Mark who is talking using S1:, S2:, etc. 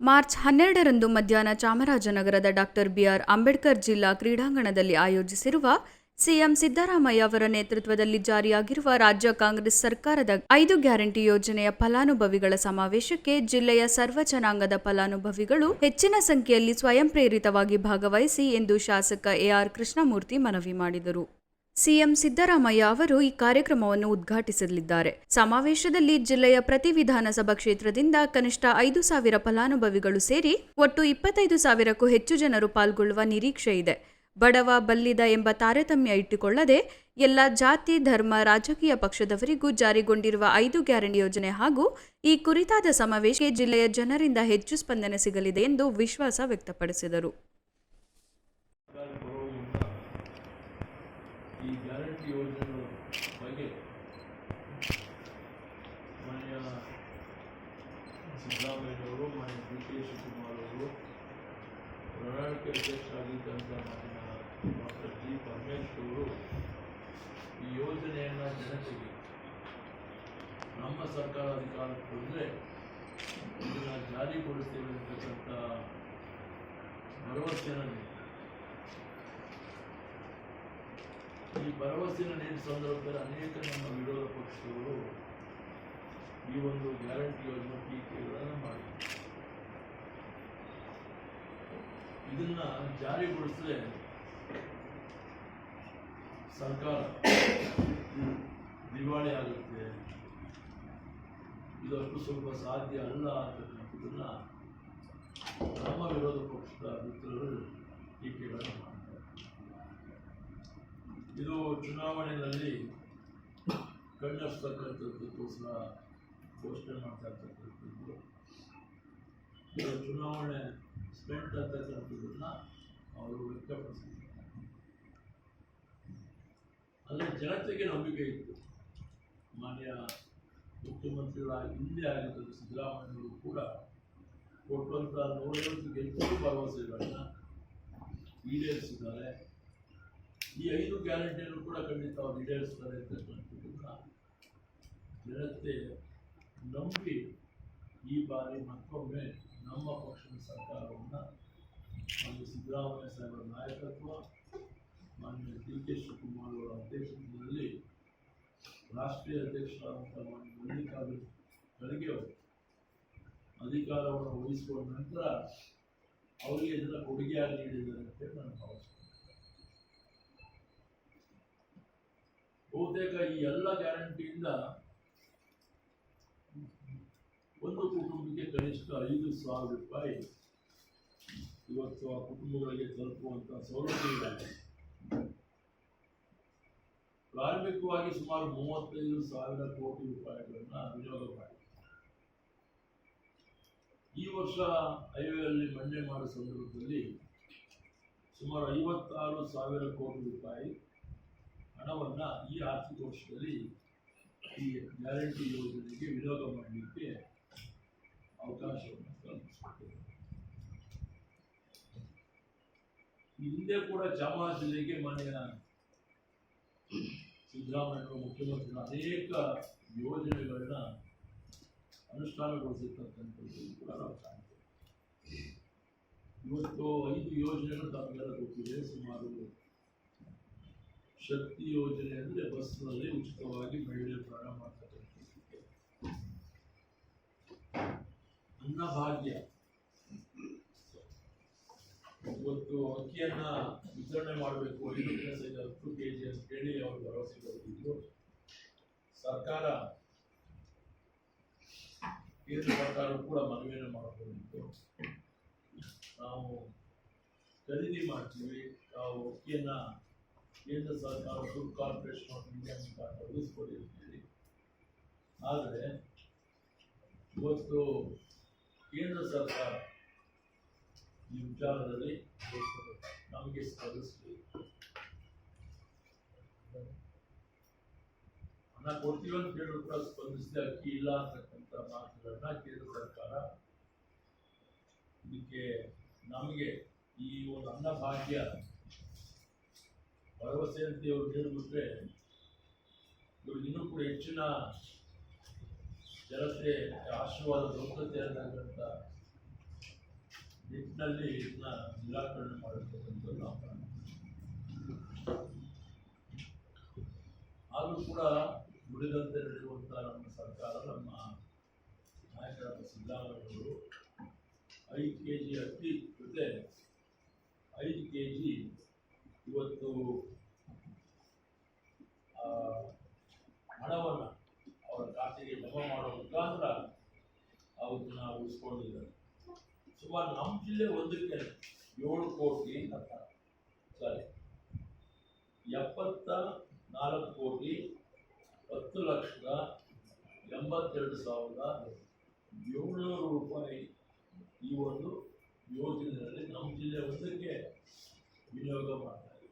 S1: March ಹನ್ನೆರಡರಂದು ಮಧ್ಯಾಹ್ನ ಚಾಮರಾಜನಗರದ ಡಾಕ್ಟರ್ ಬಿಆರ್ ಅಂಬೇಡ್ಕರ್ ಜಿಲ್ಲಾ ಕ್ರೀಡಾಂಗಣದಲ್ಲಿ ಆಯೋಜಿಸಿರುವ ಸಿಎಂ ಸಿದ್ದರಾಮಯ್ಯ ಅವರ ನೇತೃತ್ವದಲ್ಲಿ ಜಾರಿಯಾಗಿರುವ ರಾಜ್ಯ ಕಾಂಗ್ರೆಸ್ ಸರ್ಕಾರದ ಐದು ಗ್ಯಾರಂಟಿ ಯೋಜನೆಯ ಫಲಾನುಭವಿಗಳ ಸಮಾವೇಶಕ್ಕೆ ಜಿಲ್ಲೆಯ ಸರ್ವ ಜನಾಂಗದ ಫಲಾನುಭವಿಗಳು ಹೆಚ್ಚಿನ ಸಂಖ್ಯೆಯಲ್ಲಿ ಸ್ವಯಂ ಪ್ರೇರಿತವಾಗಿ ಭಾಗವಹಿಸಿ ಎಂದು ಶಾಸಕ ಎಆರ್ ಕೃಷ್ಣಮೂರ್ತಿ ಮನವಿ ಮಾಡಿದರು. ಸಿಎಂ ಸಿದ್ದರಾಮಯ್ಯ ಅವರು ಈ ಕಾರ್ಯಕ್ರಮವನ್ನು ಉದ್ಘಾಟಿಸಲಿದ್ದಾರೆ. ಸಮಾವೇಶದಲ್ಲಿ ಜಿಲ್ಲೆಯ ಪ್ರತಿ ವಿಧಾನಸಭಾ ಕ್ಷೇತ್ರದಿಂದ ಕನಿಷ್ಠ ಐದು ಸಾವಿರ ಫಲಾನುಭವಿಗಳು ಸೇರಿ ಒಟ್ಟು ಇಪ್ಪತ್ತೈದು ಸಾವಿರಕ್ಕೂ ಹೆಚ್ಚು ಜನರು ಪಾಲ್ಗೊಳ್ಳುವ ನಿರೀಕ್ಷೆ ಇದೆ. ಬಡವ ಬಲ್ಲಿದ ಎಂಬ ತಾರತಮ್ಯ ಇಟ್ಟುಕೊಳ್ಳದೆ ಎಲ್ಲ ಜಾತಿ, ಧರ್ಮ, ರಾಜಕೀಯ ಪಕ್ಷದವರಿಗೂ ಜಾರಿಗೊಂಡಿರುವ ಐದು ಗ್ಯಾರಂಟಿ ಯೋಜನೆ ಹಾಗೂ ಈ ಕುರಿತಾದ ಸಮಾವೇಶಕ್ಕೆ ಜಿಲ್ಲೆಯ ಜನರಿಂದ ಹೆಚ್ಚು ಸ್ಪಂದನೆ ಸಿಗಲಿದೆ ಎಂದು ವಿಶ್ವಾಸ ವ್ಯಕ್ತಪಡಿಸಿದರು
S2: ಸರ್ಕಾರ ಬರುವ ಮುನ್ನ ಈ ಗ್ಯಾರಂಟಿ ಯೋಜನೆ ಬಗ್ಗೆ ಮಾನ್ಯ ಸಿದ್ದರಾಮಯ್ಯನವರು ಮಾನ್ಯ ಡಿ ಕೆ ಶಿವಕುಮಾರ್ ಅವರು ಪ್ರಣಾಳಿಕೆ ಅಧ್ಯಕ್ಷರಾಗಿದ್ದಂಥ ಮಾನ್ಯ ಡಾಕ್ಟರ್ ಜಿ. ಪರಮೇಶ್ವರ್ ಅವರು ಈ ಯೋಜನೆಯನ್ನು ಜನತೆಗೆ ನಮ್ಮ ಸರ್ಕಾರ ಅಧಿಕಾರಕ್ಕೆ ಬಂದರೆ ಇದನ್ನು ಜಾರಿಗೊಳಿಸ್ತೇವೆ ಅಂತಕ್ಕಂಥ ಭರವಸೆಯನ್ನು ನೀಡಿದ್ದಾರೆ. ಈ ಭರವಸೆಯನ್ನು ನೀಡಿದ ಸಂದರ್ಭದಲ್ಲಿ ಅನೇಕ ನಮ್ಮ ವಿರೋಧ ಪಕ್ಷಗಳು ಈ ಒಂದು ಗ್ಯಾರಂಟಿ ಯೋಜನೆ ಟೀಕೆಗಳನ್ನು ಮಾಡಿದ್ದಾರೆ ಇದನ್ನ ಜಾರಿಗೊಳಿಸದೆ ಸರ್ಕಾರ ದಿವಾಳಿ ಆಗುತ್ತೆ. ಇದಕ್ಕೂ ಸ್ವಲ್ಪ ಸಾಧ್ಯ ಅಲ್ಲ ಅಂತಕ್ಕಂಥದ್ದನ್ನು ನಮ್ಮ ವಿರೋಧ ಪಕ್ಷದ ಮಿತ್ರರು ಟೀಕೆಗಳನ್ನು ಇದು ಚುನಾವಣೆಯಲ್ಲಿ ಕಣ್ಣಸ್ತಕ್ಕಂಥದ್ದಕ್ಕೋಸ್ಕರ ಘೋಷಣೆ ಮಾಡ್ತಾ ಇರ್ತಕ್ಕಂಥದ್ದು ಚುನಾವಣೆ ಸ್ಪೆಂಟ್ ಅಂತಕ್ಕಂಥದ್ದನ್ನ ಅವರು ವ್ಯಕ್ತಪಡಿಸಿದ್ದಾರೆ. ಅಲ್ಲಿ ಜನತೆಗೆ ನಂಬಿಕೆ ಇತ್ತು. ಮಾನ್ಯ ಮುಖ್ಯಮಂತ್ರಿಗಳ ಹಿಂದೆ ಆಗಿರ್ತದೆ ಸಿದ್ದರಾಮಯ್ಯವರು ಕೂಡ. ಕೊಟ್ಟಂಥ ನೂರೈವತ್ತು ಗೆಲ್ಲುವ ಭರವಸೆಗಳನ್ನ ಈಡೇರಿಸಿದ್ದಾರೆ. ಈ ಐದು ಗ್ಯಾರಂಟಿಯನ್ನು ಕೂಡ ಖಂಡಿತ ಅವ್ರು ಈಡೇರಿಸ್ತಾರೆ ಜನತೆ ನಂಬಿ ಈ ಬಾರಿ ಮತ್ತೊಮ್ಮೆ ನಮ್ಮ ಪಕ್ಷದ ಸರ್ಕಾರವನ್ನು ಮಾನ್ಯ ಸಿದ್ದರಾಮಯ್ಯ ಸಾಹೇಬರ ನಾಯಕತ್ವ, ಮಾನ್ಯ ಡಿ ಕೆ ಶಿವಕುಮಾರ್ ಅವರ ಅಧ್ಯಕ್ಷತೆಯಲ್ಲಿ ರಾಷ್ಟ್ರೀಯ ಅಧ್ಯಕ್ಷರಾದಂಥ ಮಾನ್ಯ ಮಲ್ಲಿಕಾರ್ಜುನ್ ಖರ್ಗೆ ಅವರು ಅಧಿಕಾರವನ್ನು ವಹಿಸಿಕೊಂಡ ನಂತರ ಅವರಿಗೆ ಇದರ ಕೊಡುಗೆಯಾಗಿ ನೀಡಿದ್ದಾರೆ ಅಂತ ನಾನು ಭಾವಿಸ್ತೇನೆ. ಬಹುತೇಕ ಈ ಎಲ್ಲ ಗ್ಯಾರಂಟಿಯಿಂದ ಒಂದು ಕುಟುಂಬಕ್ಕೆ ಕನಿಷ್ಠ ಐದು ಸಾವಿರ ರೂಪಾಯಿ ಇವತ್ತು ಆ ಕುಟುಂಬಗಳಿಗೆ ತಲುಪುವಂಥ ಇದೆ. ಪ್ರಾರಂಭಿಕವಾಗಿ ಸುಮಾರು ಮೂವತ್ತೈದು ಸಾವಿರ ಕೋಟಿ ರೂಪಾಯಿಗಳನ್ನು ವಿನಿಯೋಗ ಮಾಡಿದೆ ಈ ವರ್ಷ ಹೈವೇಯಲ್ಲಿ ಮಂಡನೆ ಮಾಡುವ ಸಂದರ್ಭದಲ್ಲಿ ಸುಮಾರು ಐವತ್ತಾರು ಸಾವಿರ ಕೋಟಿ ರೂಪಾಯಿ ಹಣವನ್ನ ಈ ಆರ್ಥಿಕ ವರ್ಷದಲ್ಲಿ ಈ ಗ್ಯಾರಂಟಿ ಯೋಜನೆಗೆ ವಿನಿಯೋಗ ಮಾಡಲಿಕ್ಕೆ ಅವಕಾಶವನ್ನು ಹಿಂದೆ ಕೂಡ ಚಾಮರಾಜ ಜಿಲ್ಲೆಗೆ ಮಾನ್ಯ ಸಿದ್ದರಾಮಯ್ಯ ಮುಖ್ಯಮಂತ್ರಿ ಅನೇಕ ಯೋಜನೆಗಳನ್ನ ಅನುಷ್ಠಾನಗೊಳಿಸಿರ್ತಕ್ಕಂಥದ್ದು ಕೂಡ ನಾವು ಕಾಣ್ತೇವೆ. ಇವತ್ತು ಐದು ಯೋಜನೆಗಳು ತಮಗೆಲ್ಲ ಗೊತ್ತಿದೆ, ಸುಮಾರು ಶಕ್ತಿ ಯೋಜನೆ ಅಂದರೆ ಬಸ್ನಲ್ಲಿ ಉಚಿತವಾಗಿ ಮಹಿಳೆ ಪ್ರಯಾಣ ಮಾಡ್ತಾರೆ ಅನ್ನಭಾಗ್ಯ ಇವತ್ತು ಅಕ್ಕಿಯನ್ನ ವಿತರಣೆ ಮಾಡಬೇಕು ಐದು ಪ್ಲಸ್ ಹತ್ತು ಕೆ ಜಿ ಅಂತ ಹೇಳಿ ಅವರು ಭರವಸೆ ಕೊಟ್ಟಿದ್ರು. ಸರ್ಕಾರ ಕೇಂದ್ರ ಸರ್ಕಾರ ಕೂಡ ಮನವಿಯನ್ನು ಮಾಡಿಕೊಂಡಿತ್ತು. ನಾವು ಖರೀದಿ ಮಾಡ್ತೀವಿ, ನಾವು ಅಕ್ಕಿಯನ್ನ ಕೇಂದ್ರ ಸರ್ಕಾರ ಫುಡ್ ಕಾರ್ಪೊರೇಷನ್ ಆಫ್ ಇಂಡಿಯಾ ಮುಖಾಂತರ ಹೇಳಿ ಆದರೆ ಇವತ್ತು ಕೇಂದ್ರ ಸರ್ಕಾರ ಈ ವಿಚಾರದಲ್ಲಿ ನಮಗೆ ಸ್ಪಂದಿಸಲಿ ಹಣ ಕೊಡ್ತೀವಿ ಅಂತ ಹೇಳಿದ್ರು ಕೂಡ ಸ್ಪಂದಿಸದೆ ಅಕ್ಕಿ ಇಲ್ಲ ಅಂತಕ್ಕಂಥ ಮಾತುಗಳನ್ನ ಕೇಂದ್ರ ಸರ್ಕಾರ ಇದಕ್ಕೆ ನಮಗೆ ಈ ಒಂದು ಅನ್ನಭಾಗ್ಯ ಭರವಸೆ ಅಂತ ಇವರು ಹೇಳಿಬಿಟ್ರೆ, ಇವರು ಇನ್ನೂ ಕೂಡ ಹೆಚ್ಚಿನ ಜನತೆ ಆಶೀರ್ವಾದ ದೊರಕತೆ ಅಂತಕ್ಕಂಥ ನಿಟ್ಟಿನಲ್ಲಿ ಇದನ್ನ ನಿರಾಕರಣೆ ಮಾಡಿರ್ತಕ್ಕಂಥದ್ದು ನಾವು. ಆದರೂ ಕೂಡ ನುಡಿದಂತೆ ನಡೆಯುವಂಥ ನಮ್ಮ ಸರ್ಕಾರ, ನಮ್ಮ ನಾಯಕರಾದ ಸಿದ್ದರಾಮಯ್ಯವರು ಐದು ಕೆ ಜಿ ಅಕ್ಕಿ ಜೊತೆ ಐದು ಕೆ ಜಿ ಇವತ್ತು ಆ, ಹಣವನ್ನು ಅವರ ಖಾತೆಗೆ ಜಮಾ ಮಾಡೋ ಮುಖಾಂತರ ಅವನ್ನ ಉಳಿಸ್ಕೊಂಡಿದ್ದಾರೆ ಸುಮಾರು ನಮ್ಮ ಜಿಲ್ಲೆ ಒಂದಕ್ಕೆ ಏಳು ಕೋಟಿ ಅಂತ. ಸಾರಿ. ಎಪ್ಪತ್ತ ನಾಲ್ಕು ಕೋಟಿ, ಹತ್ತು ಲಕ್ಷದ ಎಂಬತ್ತೆರಡು ಸಾವಿರದ ಏಳ್ನೂರು ರೂಪಾಯಿ ಈ ಒಂದು ಯೋಜನೆಯಲ್ಲಿ ನಮ್ಮ ಜಿಲ್ಲೆ ಒಂದಕ್ಕೆ ವಿನಿಯೋಗ ಮಾಡ್ತಾರೆ